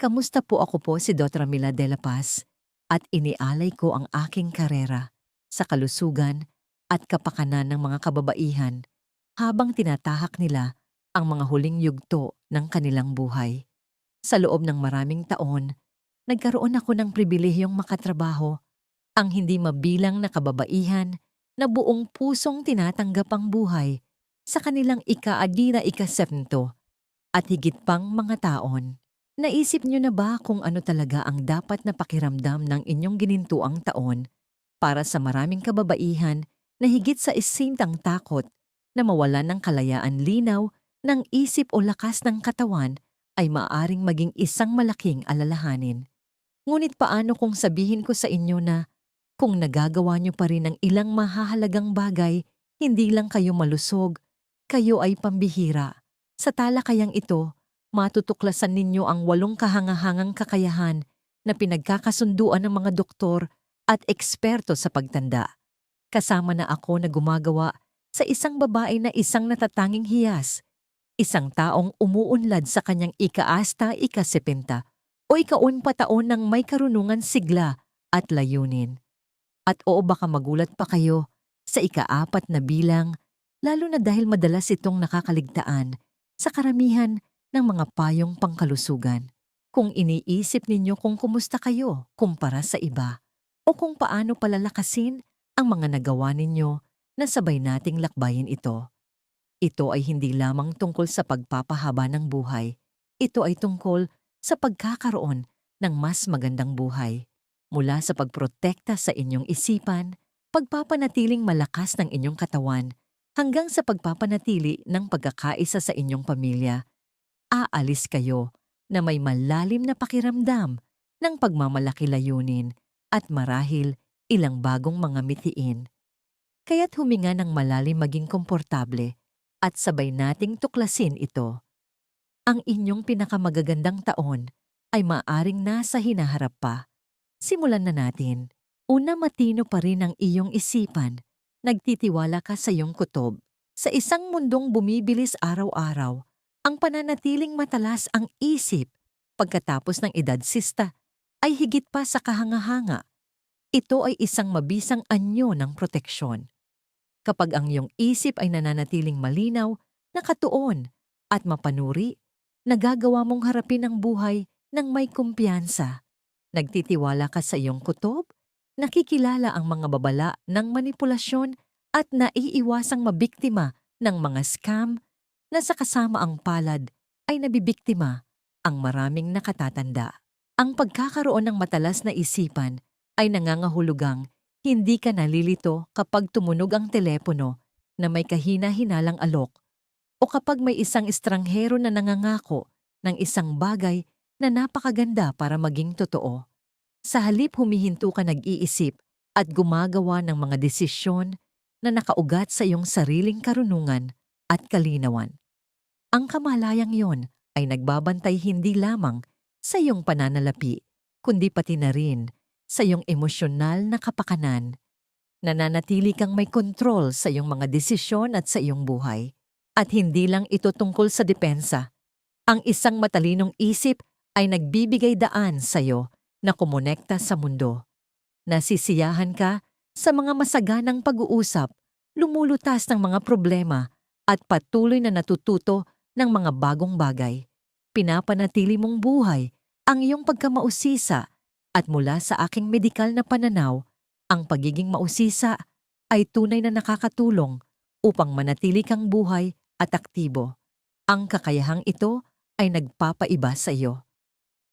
Kamusta po ako po si Dr. Mila de la Paz at inialay ko ang aking karera sa kalusugan at kapakanan ng mga kababaihan habang tinatahak nila ang mga huling yugto ng kanilang buhay. Sa loob ng maraming taon, nagkaroon ako ng pribilehiyong makatrabaho ang hindi mabilang na kababaihan na buong pusong tinatanggap ang buhay sa kanilang ika-adi na ikasepto at higit pang mga taon. Naisip niyo na ba kung ano talaga ang dapat na pakiramdam ng inyong ginintuang taon para sa maraming kababaihan na higit sa isintang takot na mawalan ng kalayaan linaw ng isip o lakas ng katawan ay maaring maging isang malaking alalahanin. Ngunit paano kung sabihin ko sa inyo na kung nagagawa niyo pa rin ang ilang mahahalagang bagay, hindi lang kayo malusog, kayo ay pambihira. Sa talakayang ito, matutuklasan ninyo ang walong kahangahangang kakayahan na pinagkakasunduan ng mga doktor at eksperto sa pagtanda. Kasama na ako na gumagawa sa isang babae na isang natatanging hiyas, isang taong umuunlad sa kanyang ikaasta ikasepenta o ikaunpa taon ng may karunungan sigla at layunin. At oo baka magulat pa kayo sa ikaapat na bilang, lalo na dahil madalas itong nakakaligtaan sa karamihan ng mga payong pangkalusugan. Kung iniisip ninyo kung kumusta kayo kumpara sa iba o kung paano palalakasin ang mga nagawa ninyo na sabay nating lakbayin ito. Ito ay hindi lamang tungkol sa pagpapahaba ng buhay. Ito ay tungkol sa pagkakaroon ng mas magandang buhay mula sa pagprotekta sa inyong isipan, pagpapanatiling malakas ng inyong katawan, hanggang sa pagpapanatili ng pagkakaisa sa inyong pamilya. Aalis kayo na may malalim na pakiramdam ng pagmamalaki layunin at marahil ilang bagong mga mitiin. Kaya't huminga ng malalim maging komportable at sabay nating tuklasin ito. Ang inyong pinakamagagandang taon ay maaring nasa hinaharap pa. Simulan na natin. Una matino pa rin ang iyong isipan. Nagtitiwala ka sa iyong kutob. Sa isang mundong bumibilis araw-araw, ang pananatiling matalas ang isip pagkatapos ng edad sista ay higit pa sa kahanga-hanga. Ito ay isang mabisang anyo ng proteksyon. Kapag ang iyong isip ay nananatiling malinaw, nakatuon, at mapanuri, nagagawa mong harapin ang buhay ng may kumpiyansa. Nagtitiwala ka sa iyong kutob, nakikilala ang mga babala ng manipulasyon at naiiwasang mabiktima ng mga scam na sa kasama ang palad ay nabibiktima ang maraming nakatatanda. Ang pagkakaroon ng matalas na isipan ay nangangahulugang hindi ka nalilito kapag tumunog ang telepono na may kahina-hinalang alok o kapag may isang estranghero na nangangako ng isang bagay na napakaganda para maging totoo. Sa halip humihinto ka nag-iisip at gumagawa ng mga desisyon na nakaugat sa iyong sariling karunungan at kalinawan. Ang kamalayang yon ay nagbabantay hindi lamang sa iyong pananalapi, kundi pati na rin sa iyong emosyonal na kapakanan. Nananatili kang may kontrol sa iyong mga desisyon at sa iyong buhay. At hindi lang ito tungkol sa depensa. Ang isang matalinong isip ay nagbibigay daan sa iyo na kumonekta sa mundo. Nasisiyahan ka sa mga masaganang pag-uusap, lumulutas ng mga problema at patuloy na natututo ng mga bagong bagay. Pinapanatili mong buhay ang iyong pagkamausisa at mula sa aking medikal na pananaw, ang pagiging mausisa ay tunay na nakakatulong upang manatili kang buhay at aktibo. Ang kakayahang ito ay nagpapaiba sa iyo.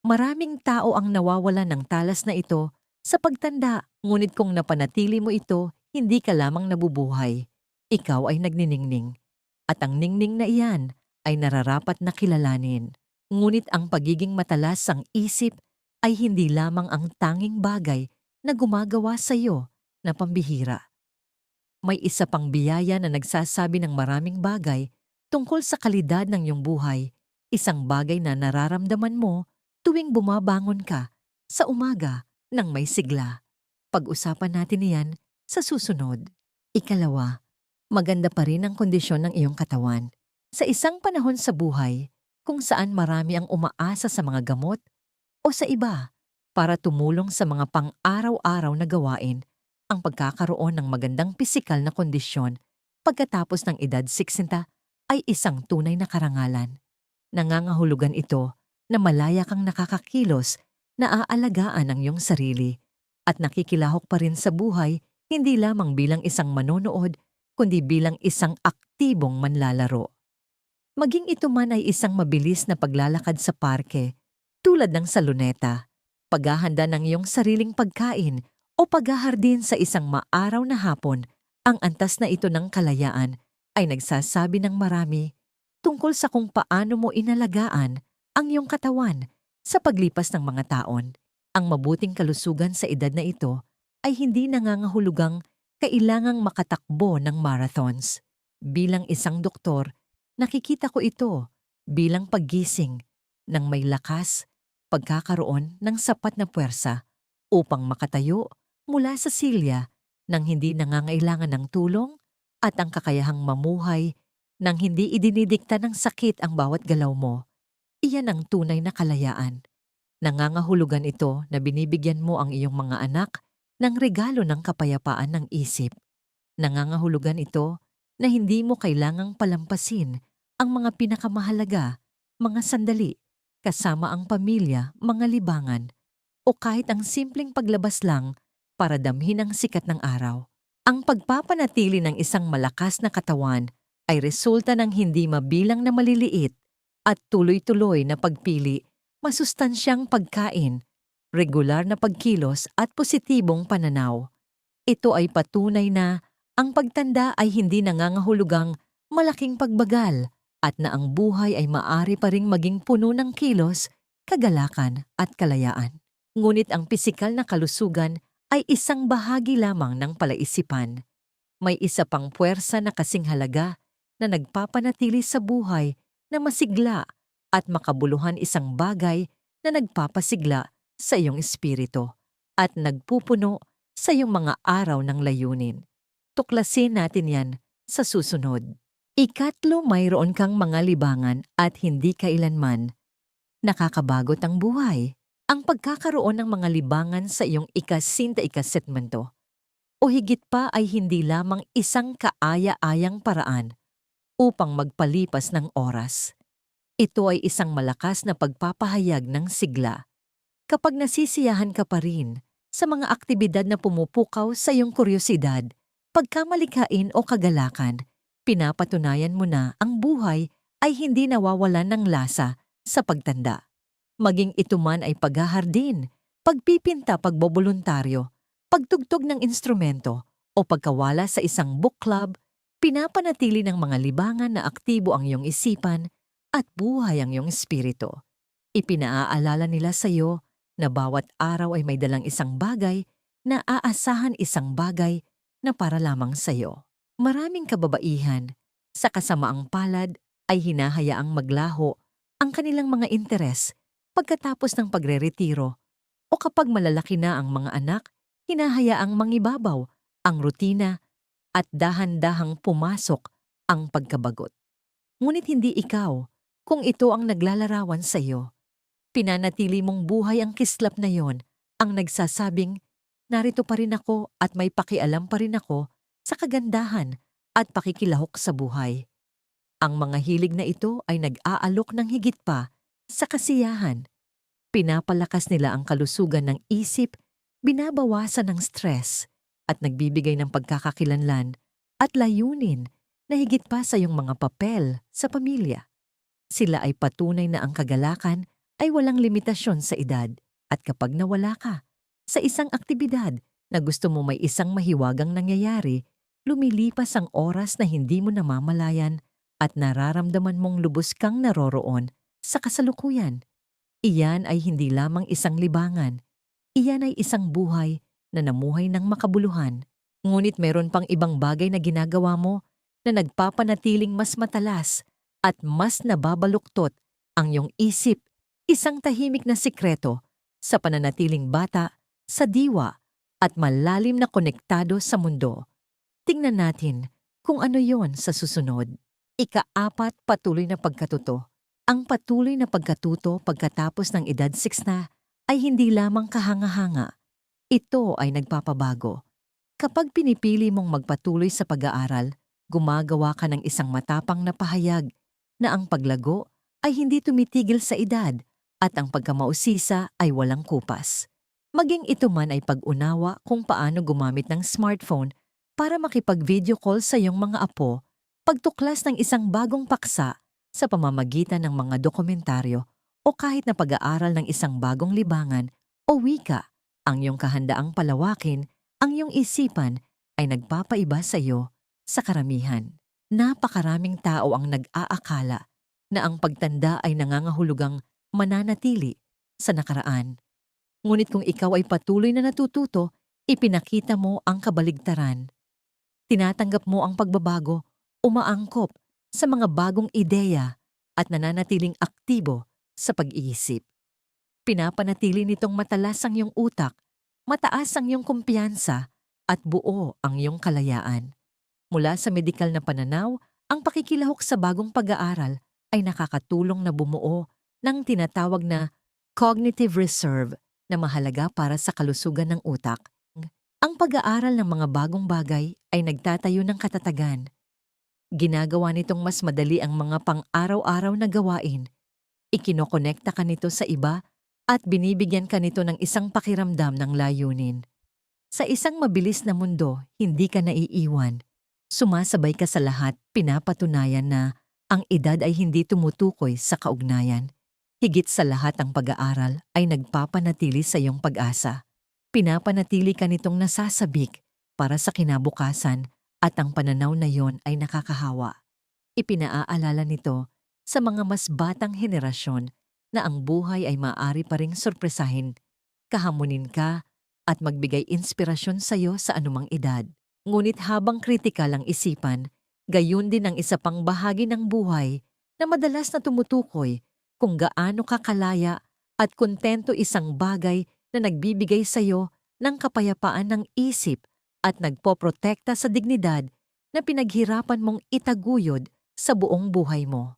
Maraming tao ang nawawala ng talas na ito sa pagtanda, ngunit kung napanatili mo ito, hindi ka lamang nabubuhay. Ikaw ay nagniningning. At ang ningning na iyan ay nararapat na kilalanin. Ngunit ang pagiging matalas ang isip ay hindi lamang ang tanging bagay na gumagawa sa iyo na pambihira. May isa pang biyaya na nagsasabi ng maraming bagay tungkol sa kalidad ng iyong buhay, isang bagay na nararamdaman mo tuwing bumabangon ka sa umaga ng may sigla. Pag-usapan natin iyan sa susunod. Ikalawa, maganda pa rin ang kondisyon ng iyong katawan. Sa isang panahon sa buhay, kung saan marami ang umaasa sa mga gamot o sa iba para tumulong sa mga pang-araw-araw na gawain ang pagkakaroon ng magandang pisikal na kondisyon pagkatapos ng edad 60 ay isang tunay na karangalan. Nangangahulugan ito na malaya kang nakakakilos na aalagaan ang iyong sarili at nakikilahok pa rin sa buhay hindi lamang bilang isang manonood kundi bilang isang aktibong manlalaro. Maging ito man ay isang mabilis na paglalakad sa parke tulad ng sa luneta, paghahanda ng iyong sariling pagkain o paghahardin sa isang maaraw na hapon, ang antas na ito ng kalayaan ay nagsasabi ng marami tungkol sa kung paano mo inalagaan ang iyong katawan sa paglipas ng mga taon. Ang mabuting kalusugan sa edad na ito ay hindi nangangahulugang kailangang makatakbo ng marathons. Bilang isang doktor, nakikita ko ito bilang paggising ng may lakas, pagkakaroon ng sapat na puwersa upang makatayo mula sa silya nang hindi nangangailangan ng tulong at ang kakayahang mamuhay nang hindi idinidikta ng sakit ang bawat galaw mo. Iyan ang tunay na kalayaan. Nangangahulugan ito na binibigyan mo ang iyong mga anak ng regalo ng kapayapaan ng isip. Nangangahulugan ito na hindi mo kailangang palampasin ang mga pinakamahalaga, mga sandali, kasama ang pamilya, mga libangan, o kahit ang simpleng paglabas lang para damhin ang sikat ng araw. Ang pagpapanatili ng isang malakas na katawan ay resulta ng hindi mabilang na maliliit at tuloy-tuloy na pagpili, masustansyang pagkain, regular na pagkilos at positibong pananaw. Ito ay patunay na ang pagtanda ay hindi nangangahulugang malaking pagbagal at na ang buhay ay maari pa ring maging puno ng kilos, kagalakan at kalayaan. Ngunit ang pisikal na kalusugan ay isang bahagi lamang ng palaisipan. May isa pang puwersa na kasing halaga na nagpapanatili sa buhay na masigla at makabuluhan isang bagay na nagpapasigla sa iyong espiritu at nagpupuno sa iyong mga araw ng layunin. Tuklasin natin yan sa susunod. Ikatlo, mayroon kang mga libangan at hindi kailanman nakakabagot ang buhay ang pagkakaroon ng mga libangan sa iyong ikasinta ikasetmento o higit pa ay hindi lamang isang kaaya-ayang paraan upang magpalipas ng oras. Ito ay isang malakas na pagpapahayag ng sigla. Kapag nasisiyahan ka pa rin sa mga aktibidad na pumupukaw sa iyong kuryosidad, pagkamalikain o kagalakan, pinapatunayan mo na ang buhay ay hindi nawawalan ng lasa sa pagtanda maging ito man ay paghahardin, pagpipinta pagboboluntaryo, pagtugtog ng instrumento o pagkawala sa isang book club, pinapanatili ng mga libangan na aktibo ang iyong isipan at buhay ang iyong espiritu. Ipinaaalala nila sa iyo na bawat araw ay may dalang isang bagay na aasahan isang bagay na para lamang sa iyo. Maraming kababaihan sa kasamaang palad ay hinahayaang maglaho ang kanilang mga interes pagkatapos ng pagre-retiro o kapag malalaki na ang mga anak, hinahayaang mangibabaw ang rutina at dahan-dahang pumasok ang pagkabagot. Ngunit hindi ikaw kung ito ang naglalarawan sa iyo. Pinanatili mong buhay ang kislap na yon ang nagsasabing, narito pa rin ako at may pakialam pa rin ako sa kagandahan at pakikilahok sa buhay. Ang mga hilig na ito ay nag-aalok ng higit pa sa kasiyahan, pinapalakas nila ang kalusugan ng isip, binabawasan ng stress, at nagbibigay ng pagkakakilanlan at layunin na higit pa sa iyong mga papel sa pamilya. Sila ay patunay na ang kagalakan ay walang limitasyon sa edad at kapag nawala ka sa isang aktibidad na gusto mo may isang mahiwagang nangyayari, lumilipas ang oras na hindi mo namamalayan at nararamdaman mong lubos kang naroroon sa kasalukuyan. Iyan ay hindi lamang isang libangan. Iyan ay isang buhay na namuhay ng makabuluhan. Ngunit meron pang ibang bagay na ginagawa mo na nagpapanatiling mas matalas at mas nababaluktot ang iyong isip, isang tahimik na sikreto sa pananatiling bata, sa diwa, at malalim na konektado sa mundo. Tingnan natin kung ano yon sa susunod. Ikaapat patuloy na pagkatuto. Ang patuloy na pagkatuto pagkatapos ng edad 6 na ay hindi lamang kahanga-hanga. Ito ay nagpapabago. Kapag pinipili mong magpatuloy sa pag-aaral, gumagawa ka ng isang matapang na pahayag na ang paglago ay hindi tumitigil sa edad at ang pagkamausisa ay walang kupas. Maging ito man ay pag-unawa kung paano gumamit ng smartphone para makipag-video call sa iyong mga apo, pagtuklas ng isang bagong paksa sa pamamagitan ng mga dokumentaryo o kahit na pag-aaral ng isang bagong libangan o wika, ang iyong kahandaang palawakin, ang iyong isipan ay nagpapaiba sa iyo sa karamihan. Napakaraming tao ang nag-aakala na ang pagtanda ay nangangahulugang mananatili sa nakaraan. Ngunit kung ikaw ay patuloy na natututo, ipinakita mo ang kabaligtaran. Tinatanggap mo ang pagbabago, umaangkop sa mga bagong ideya at nananatiling aktibo sa pag-iisip. Pinapanatili nitong matalas ang iyong utak, mataas ang iyong kumpiyansa, at buo ang iyong kalayaan. Mula sa medikal na pananaw, ang pakikilahok sa bagong pag-aaral ay nakakatulong na bumuo ng tinatawag na cognitive reserve na mahalaga para sa kalusugan ng utak. Ang pag-aaral ng mga bagong bagay ay nagtatayo ng katatagan. Ginagawa nitong mas madali ang mga pang-araw-araw na gawain. Ikinokonekta ka nito sa iba at binibigyan ka nito ng isang pakiramdam ng layunin. Sa isang mabilis na mundo, hindi ka naiiwan. Sumasabay ka sa lahat, pinapatunayan na ang edad ay hindi tumutukoy sa kaugnayan. Higit sa lahat ang pag-aaral ay nagpapanatili sa iyong pag-asa. Pinapanatili ka nitong nasasabik para sa kinabukasan at ang pananaw na yon ay nakakahawa. Ipinaaalala nito sa mga mas batang henerasyon na ang buhay ay maaari pa ring sorpresahin, kahamunin ka at magbigay inspirasyon sa iyo sa anumang edad. Ngunit habang kritikal ang isipan, gayon din ang isa pang bahagi ng buhay na madalas na tumutukoy kung gaano kakalaya at kontento isang bagay na nagbibigay sa iyo ng kapayapaan ng isip at nagpoprotekta sa dignidad na pinaghirapan mong itaguyod sa buong buhay mo.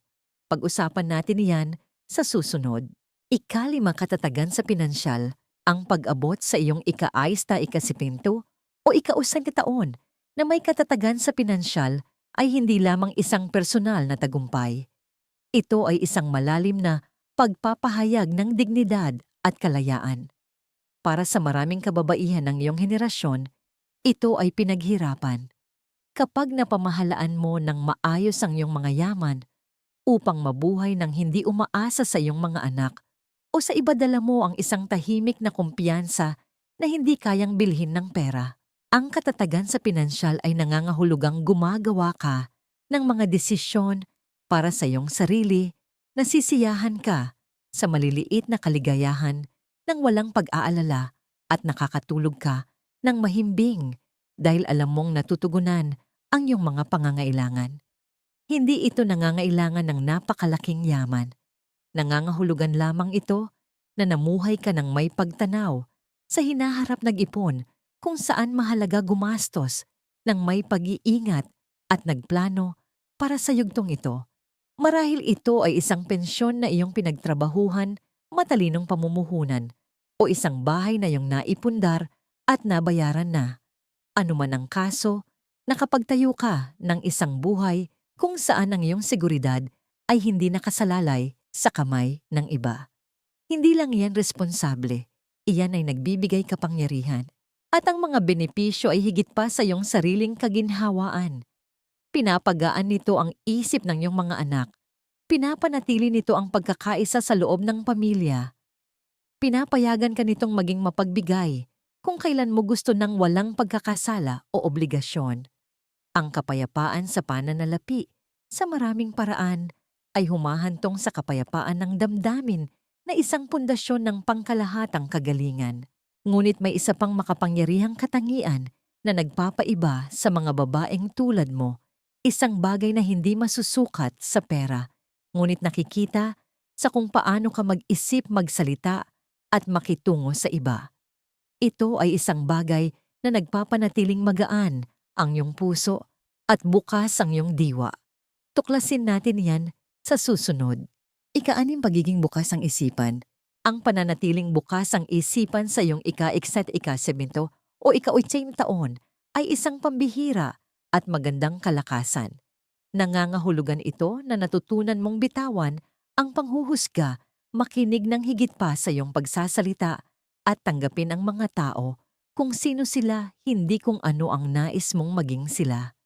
Pag-usapan natin iyan sa susunod. Ikalima katatagan sa pinansyal ang pag-abot sa iyong ika-aista ikasipinto o ikausang taon na may katatagan sa pinansyal ay hindi lamang isang personal na tagumpay. Ito ay isang malalim na pagpapahayag ng dignidad at kalayaan. Para sa maraming kababaihan ng iyong henerasyon, ito ay pinaghirapan. Kapag napamahalaan mo ng maayos ang iyong mga yaman upang mabuhay ng hindi umaasa sa iyong mga anak o sa iba dala mo ang isang tahimik na kumpiyansa na hindi kayang bilhin ng pera. Ang katatagan sa pinansyal ay nangangahulugang gumagawa ka ng mga desisyon para sa iyong sarili, nasisiyahan ka sa maliliit na kaligayahan ng walang pag-aalala at nakakatulog ka ng mahimbing dahil alam mong natutugunan ang iyong mga pangangailangan. Hindi ito nangangailangan ng napakalaking yaman. Nangangahulugan lamang ito na namuhay ka ng may pagtanaw sa hinaharap nag-ipon kung saan mahalaga gumastos ng may pag-iingat at nagplano para sa yugtong ito. Marahil ito ay isang pensyon na iyong pinagtrabahuhan, matalinong pamumuhunan, o isang bahay na iyong naipundar at nabayaran na. Ano man ang kaso, nakapagtayo ka ng isang buhay kung saan ang iyong seguridad ay hindi nakasalalay sa kamay ng iba. Hindi lang iyan responsable, iyan ay nagbibigay kapangyarihan. At ang mga benepisyo ay higit pa sa iyong sariling kaginhawaan. Pinapagaan nito ang isip ng iyong mga anak. Pinapanatili nito ang pagkakaisa sa loob ng pamilya. Pinapayagan ka nitong maging mapagbigay kung kailan mo gusto ng walang pagkakasala o obligasyon. Ang kapayapaan sa pananalapi sa maraming paraan ay humahantong sa kapayapaan ng damdamin na isang pundasyon ng pangkalahatang kagalingan. Ngunit may isa pang makapangyarihang katangian na nagpapaiba sa mga babaeng tulad mo, isang bagay na hindi masusukat sa pera, ngunit nakikita sa kung paano ka mag-isip magsalita at makitungo sa iba. Ito ay isang bagay na nagpapanatiling magaan ang iyong puso at bukas ang iyong diwa. Tuklasin natin yan sa susunod. Ikaanim pagiging bukas ang isipan. Ang pananatiling bukas ang isipan sa iyong ika-iksa at ika-sebento o ika-80 taon ay isang pambihira at magandang kalakasan. Nangangahulugan ito na natutunan mong bitawan ang panghuhusga, makinig ng higit pa sa iyong pagsasalita at tanggapin ang mga tao kung sino sila hindi kung ano ang nais mong maging sila.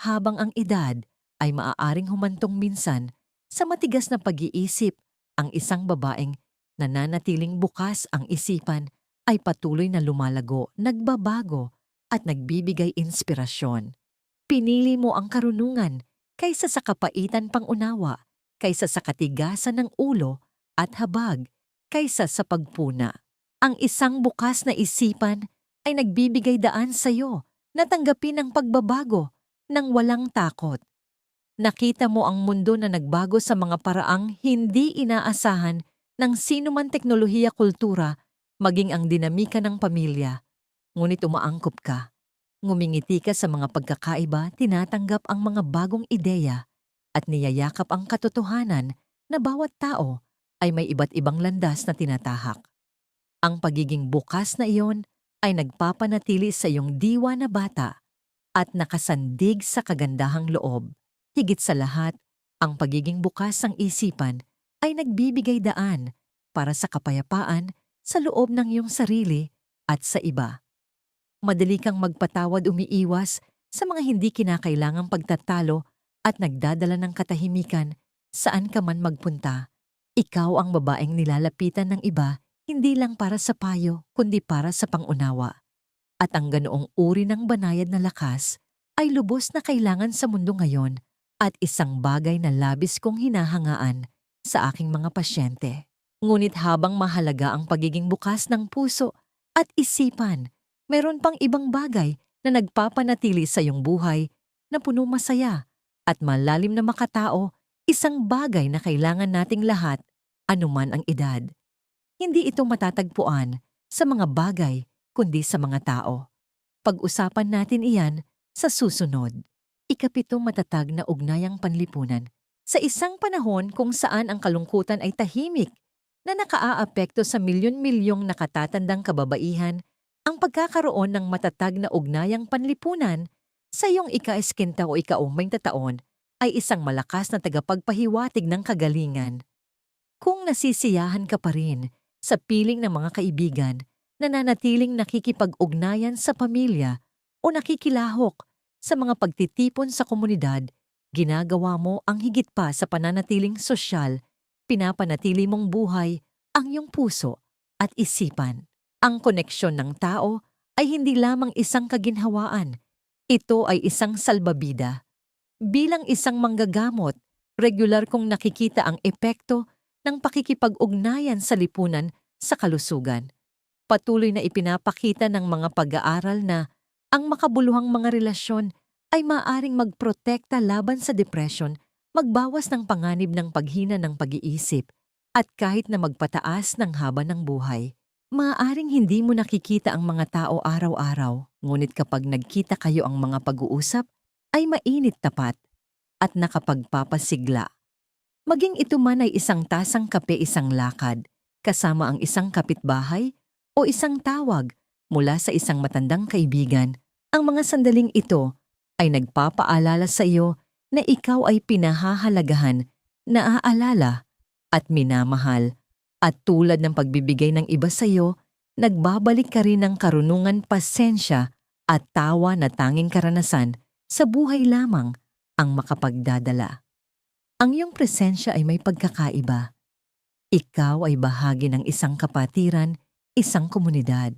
Habang ang edad ay maaaring humantong minsan sa matigas na pag-iisip, ang isang babaeng nananatiling bukas ang isipan ay patuloy na lumalago, nagbabago at nagbibigay inspirasyon. Pinili mo ang karunungan kaysa sa kapaitan pangunawa, kaysa sa katigasan ng ulo at habag, kaysa sa pagpuna. Ang isang bukas na isipan ay nagbibigay daan sa iyo na tanggapin ang pagbabago ng walang takot. Nakita mo ang mundo na nagbago sa mga paraang hindi inaasahan ng sino man teknolohiya kultura maging ang dinamika ng pamilya. Ngunit umaangkop ka. Ngumingiti ka sa mga pagkakaiba, tinatanggap ang mga bagong ideya at niyayakap ang katotohanan na bawat tao ay may iba't ibang landas na tinatahak. Ang pagiging bukas na iyon ay nagpapanatili sa iyong diwa na bata at nakasandig sa kagandahang loob. Higit sa lahat, ang pagiging bukas ng isipan ay nagbibigay daan para sa kapayapaan sa loob ng iyong sarili at sa iba. Madali kang magpatawad umiiwas sa mga hindi kinakailangang pagtatalo at nagdadala ng katahimikan saan ka man magpunta. Ikaw ang babaeng nilalapitan ng iba hindi lang para sa payo kundi para sa pangunawa. At ang ganoong uri ng banayad na lakas ay lubos na kailangan sa mundo ngayon at isang bagay na labis kong hinahangaan sa aking mga pasyente. Ngunit habang mahalaga ang pagiging bukas ng puso at isipan, meron pang ibang bagay na nagpapanatili sa iyong buhay na puno masaya at malalim na makatao, isang bagay na kailangan nating lahat, anuman ang edad. Hindi ito matatagpuan sa mga bagay kundi sa mga tao. Pag-usapan natin iyan sa susunod. Ikapito matatag na ugnayang panlipunan. Sa isang panahon kung saan ang kalungkutan ay tahimik na nakaaapekto sa milyon-milyong nakatatandang kababaihan, ang pagkakaroon ng matatag na ugnayang panlipunan sa iyong ika-eskinta o ika-umbing taon ay isang malakas na tagapagpahiwatig ng kagalingan. Kung nasisiyahan ka pa rin sa piling ng mga kaibigan, nananatiling nakikipag-ugnayan sa pamilya o nakikilahok sa mga pagtitipon sa komunidad, ginagawa mo ang higit pa sa pananatiling sosyal pinapanatili mong buhay ang iyong puso at isipan. Ang koneksyon ng tao ay hindi lamang isang kaginhawaan, ito ay isang salbabida. Bilang isang manggagamot, regular kong nakikita ang epekto ng pakikipag-ugnayan sa lipunan sa kalusugan. Patuloy na ipinapakita ng mga pag-aaral na ang makabuluhang mga relasyon ay maaring magprotekta laban sa depression magbawas ng panganib ng paghina ng pag-iisip at kahit na magpataas ng haba ng buhay. Maaaring hindi mo nakikita ang mga tao araw-araw, ngunit kapag nagkita kayo ang mga pag-uusap, ay mainit tapat at nakapagpapasigla. Maging ito man ay isang tasang kape isang lakad, kasama ang isang kapitbahay o isang tawag mula sa isang matandang kaibigan, ang mga sandaling ito ay nagpapaalala sa iyo na ikaw ay pinahahalagahan, naaalala at minamahal. At tulad ng pagbibigay ng iba sa iyo, nagbabalik ka rin ng karunungan pasensya at tawa na tanging karanasan sa buhay lamang ang makapagdadala. Ang iyong presensya ay may pagkakaiba. Ikaw ay bahagi ng isang kapatiran, isang komunidad.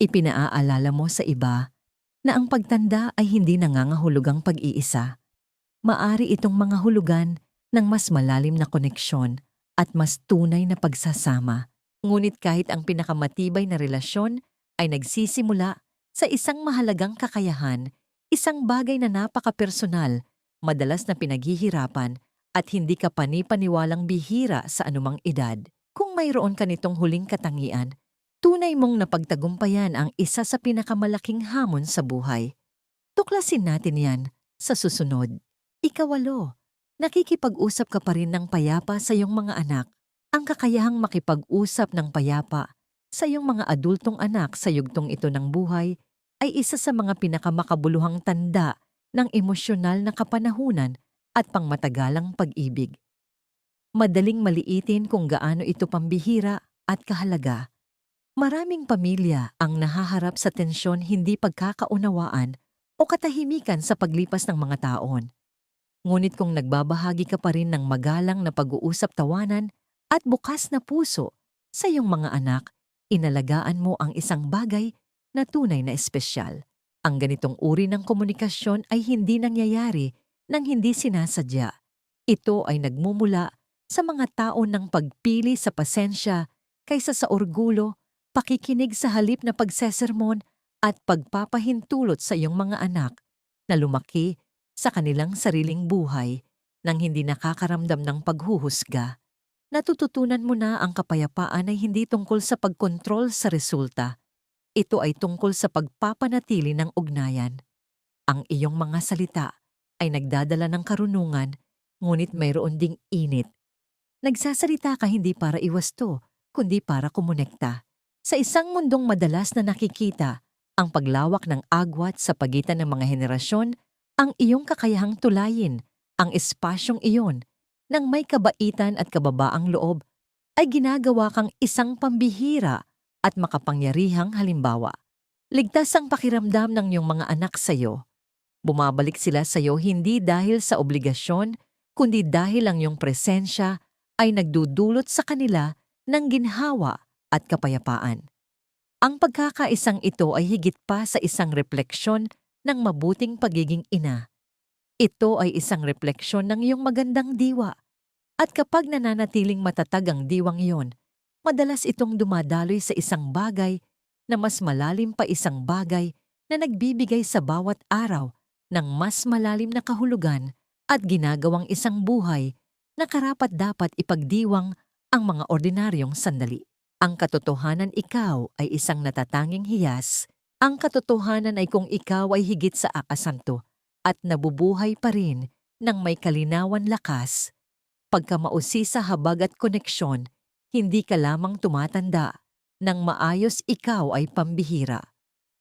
Ipinaaalala mo sa iba na ang pagtanda ay hindi nangangahulugang pag-iisa maari itong mga hulugan ng mas malalim na koneksyon at mas tunay na pagsasama. Ngunit kahit ang pinakamatibay na relasyon ay nagsisimula sa isang mahalagang kakayahan, isang bagay na napaka-personal, madalas na pinaghihirapan at hindi ka panipaniwalang bihira sa anumang edad. Kung mayroon ka nitong huling katangian, tunay mong napagtagumpayan ang isa sa pinakamalaking hamon sa buhay. Tuklasin natin yan sa susunod. Ikawalo, nakikipag-usap ka pa rin ng payapa sa iyong mga anak. ang kakayahang makipag-usap ng payapa sa iyong mga adultong anak sa yugtong ito ng buhay ay isa sa mga pinakamakabuluhang tanda ng emosyonal na kapanahunan at pangmatagalang pag-ibig. Madaling maliitin kung gaano ito pambihira at kahalaga. Maraming pamilya ang nahaharap sa tensyon hindi pagkakaunawaan o katahimikan sa paglipas ng mga taon. Ngunit kung nagbabahagi ka pa rin ng magalang na pag-uusap tawanan at bukas na puso sa iyong mga anak, inalagaan mo ang isang bagay na tunay na espesyal. Ang ganitong uri ng komunikasyon ay hindi nangyayari nang hindi sinasadya. Ito ay nagmumula sa mga tao ng pagpili sa pasensya kaysa sa orgulo, pakikinig sa halip na pagsesermon at pagpapahintulot sa iyong mga anak na lumaki sa kanilang sariling buhay nang hindi nakakaramdam ng paghuhusga. Natututunan mo na ang kapayapaan ay hindi tungkol sa pagkontrol sa resulta. Ito ay tungkol sa pagpapanatili ng ugnayan. Ang iyong mga salita ay nagdadala ng karunungan, ngunit mayroon ding init. Nagsasalita ka hindi para iwasto, kundi para kumonekta. Sa isang mundong madalas na nakikita, ang paglawak ng agwat sa pagitan ng mga henerasyon, ang iyong kakayahang tulayin, ang espasyong iyon, ng may kabaitan at kababaang loob, ay ginagawa kang isang pambihira at makapangyarihang halimbawa. Ligtas ang pakiramdam ng iyong mga anak sa iyo. Bumabalik sila sa iyo hindi dahil sa obligasyon, kundi dahil ang iyong presensya ay nagdudulot sa kanila ng ginhawa at kapayapaan. Ang pagkakaisang ito ay higit pa sa isang refleksyon ng mabuting pagiging ina. Ito ay isang refleksyon ng iyong magandang diwa. At kapag nananatiling matatag ang diwang iyon, madalas itong dumadaloy sa isang bagay na mas malalim pa isang bagay na nagbibigay sa bawat araw ng mas malalim na kahulugan at ginagawang isang buhay na karapat dapat ipagdiwang ang mga ordinaryong sandali. Ang katotohanan ikaw ay isang natatanging hiyas. Ang katotohanan ay kung ikaw ay higit sa akasanto at nabubuhay pa rin ng may kalinawan lakas. Pagka mausi sa habag at koneksyon, hindi ka lamang tumatanda. Nang maayos ikaw ay pambihira.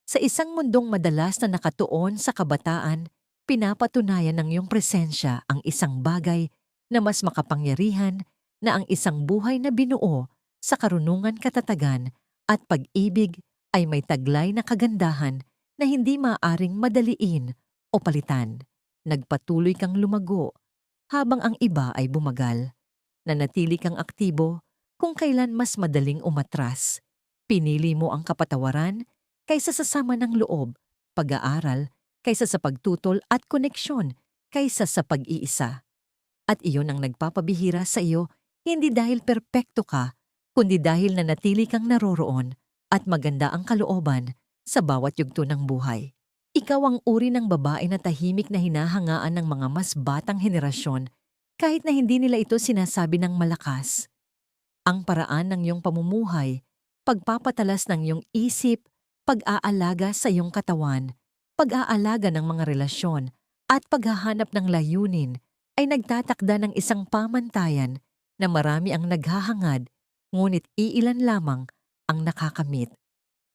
Sa isang mundong madalas na nakatuon sa kabataan, pinapatunayan ng iyong presensya ang isang bagay na mas makapangyarihan na ang isang buhay na binuo sa karunungan katatagan at pag-ibig ay may taglay na kagandahan na hindi maaring madaliin o palitan. Nagpatuloy kang lumago habang ang iba ay bumagal. Nanatili kang aktibo kung kailan mas madaling umatras. Pinili mo ang kapatawaran kaysa sa sama ng loob, pag-aaral kaysa sa pagtutol at koneksyon kaysa sa pag-iisa. At iyon ang nagpapabihira sa iyo hindi dahil perpekto ka, kundi dahil nanatili kang naroroon at maganda ang kalooban sa bawat yugto ng buhay. Ikaw ang uri ng babae na tahimik na hinahangaan ng mga mas batang henerasyon kahit na hindi nila ito sinasabi ng malakas. Ang paraan ng iyong pamumuhay, pagpapatalas ng iyong isip, pag-aalaga sa iyong katawan, pag-aalaga ng mga relasyon, at paghahanap ng layunin ay nagtatakda ng isang pamantayan na marami ang naghahangad, ngunit iilan lamang ang nakakamit.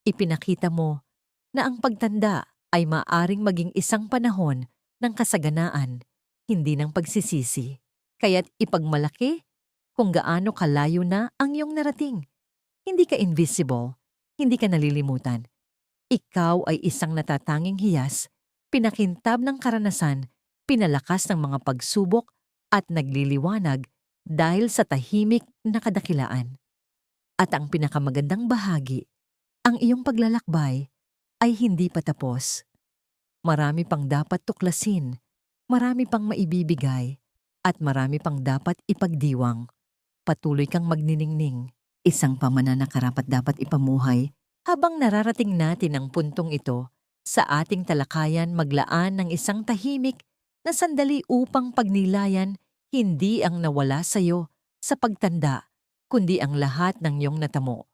Ipinakita mo na ang pagtanda ay maaring maging isang panahon ng kasaganaan, hindi ng pagsisisi. Kaya't ipagmalaki kung gaano kalayo na ang iyong narating. Hindi ka invisible, hindi ka nalilimutan. Ikaw ay isang natatanging hiyas, pinakintab ng karanasan pinalakas ng mga pagsubok at nagliliwanag dahil sa tahimik na kadakilaan. At ang pinakamagandang bahagi, ang iyong paglalakbay ay hindi pa tapos. Marami pang dapat tuklasin, marami pang maibibigay, at marami pang dapat ipagdiwang. Patuloy kang magniningning, isang pamana na karapat dapat ipamuhay habang nararating natin ang puntong ito sa ating talakayan maglaan ng isang tahimik na sandali upang pagnilayan hindi ang nawala sa iyo sa pagtanda, kundi ang lahat ng iyong natamo.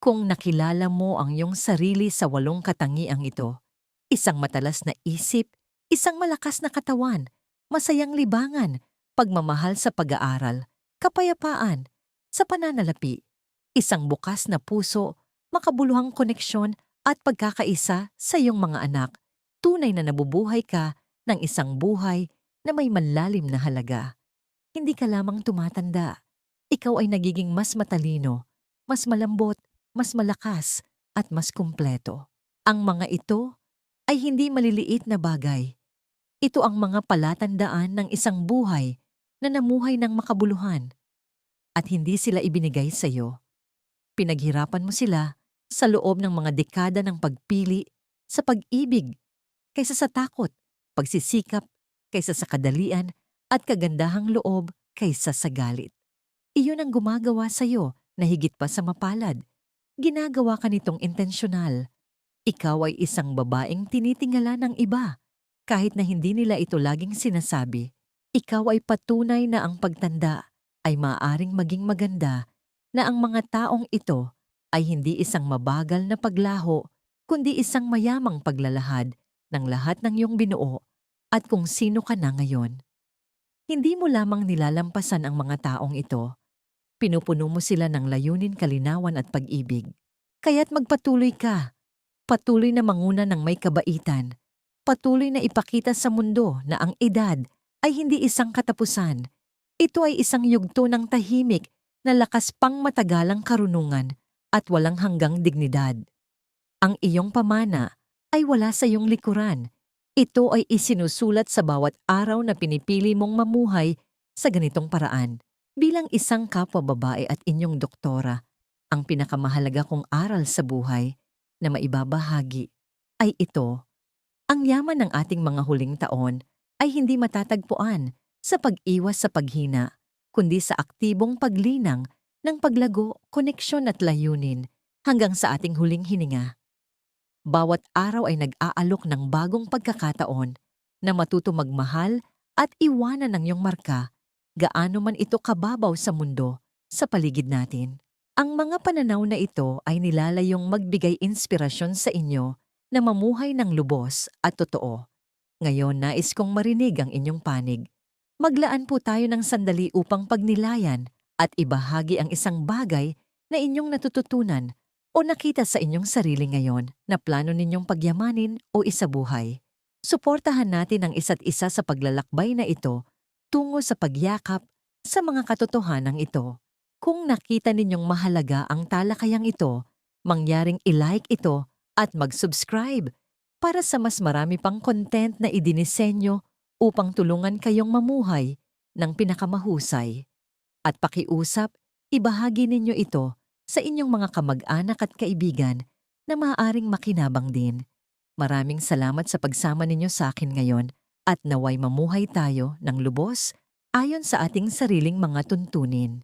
Kung nakilala mo ang iyong sarili sa walong katangiang ito, isang matalas na isip, isang malakas na katawan, masayang libangan, pagmamahal sa pag-aaral, kapayapaan, sa pananalapi. Isang bukas na puso, makabuluhang koneksyon at pagkakaisa sa iyong mga anak. Tunay na nabubuhay ka ng isang buhay na may malalim na halaga. Hindi ka lamang tumatanda. Ikaw ay nagiging mas matalino, mas malambot, mas malakas, at mas kumpleto. Ang mga ito ay hindi maliliit na bagay. Ito ang mga palatandaan ng isang buhay na namuhay ng makabuluhan. At hindi sila ibinigay sa iyo. Pinaghirapan mo sila sa loob ng mga dekada ng pagpili sa pag-ibig kaysa sa takot, pagsisikap kaysa sa kadalian at kagandahang loob kaysa sa galit. Iyon ang gumagawa sa iyo na higit pa sa mapalad. Ginagawa ka nitong intensyonal. Ikaw ay isang babaeng tinitingala ng iba. Kahit na hindi nila ito laging sinasabi, ikaw ay patunay na ang pagtanda ay maaring maging maganda na ang mga taong ito ay hindi isang mabagal na paglaho, kundi isang mayamang paglalahad ng lahat ng iyong binuo at kung sino ka na ngayon. Hindi mo lamang nilalampasan ang mga taong ito. Pinupuno mo sila ng layunin, kalinawan at pag-ibig. Kaya't magpatuloy ka. Patuloy na manguna ng may kabaitan. Patuloy na ipakita sa mundo na ang edad ay hindi isang katapusan. Ito ay isang yugto ng tahimik na lakas pang matagalang karunungan at walang hanggang dignidad. Ang iyong pamana ay wala sa iyong likuran. Ito ay isinusulat sa bawat araw na pinipili mong mamuhay sa ganitong paraan. Bilang isang kapwa babae at inyong doktora, ang pinakamahalaga kong aral sa buhay na maibabahagi ay ito. Ang yaman ng ating mga huling taon ay hindi matatagpuan sa pag-iwas sa paghina, kundi sa aktibong paglinang ng paglago, koneksyon at layunin hanggang sa ating huling hininga. Bawat araw ay nag-aalok ng bagong pagkakataon na matuto magmahal at iwanan ng iyong marka, gaano man ito kababaw sa mundo, sa paligid natin. Ang mga pananaw na ito ay nilalayong magbigay inspirasyon sa inyo na mamuhay ng lubos at totoo. Ngayon nais kong marinig ang inyong panig. Maglaan po tayo ng sandali upang pagnilayan at ibahagi ang isang bagay na inyong natututunan o nakita sa inyong sarili ngayon na plano ninyong pagyamanin o isabuhay. Suportahan natin ang isa't isa sa paglalakbay na ito tungo sa pagyakap sa mga katotohanan ito. Kung nakita ninyong mahalaga ang talakayang ito, mangyaring ilike ito at mag-subscribe para sa mas marami pang content na idinisenyo upang tulungan kayong mamuhay ng pinakamahusay. At pakiusap, ibahagi ninyo ito sa inyong mga kamag-anak at kaibigan na maaaring makinabang din. Maraming salamat sa pagsama ninyo sa akin ngayon at naway mamuhay tayo ng lubos ayon sa ating sariling mga tuntunin.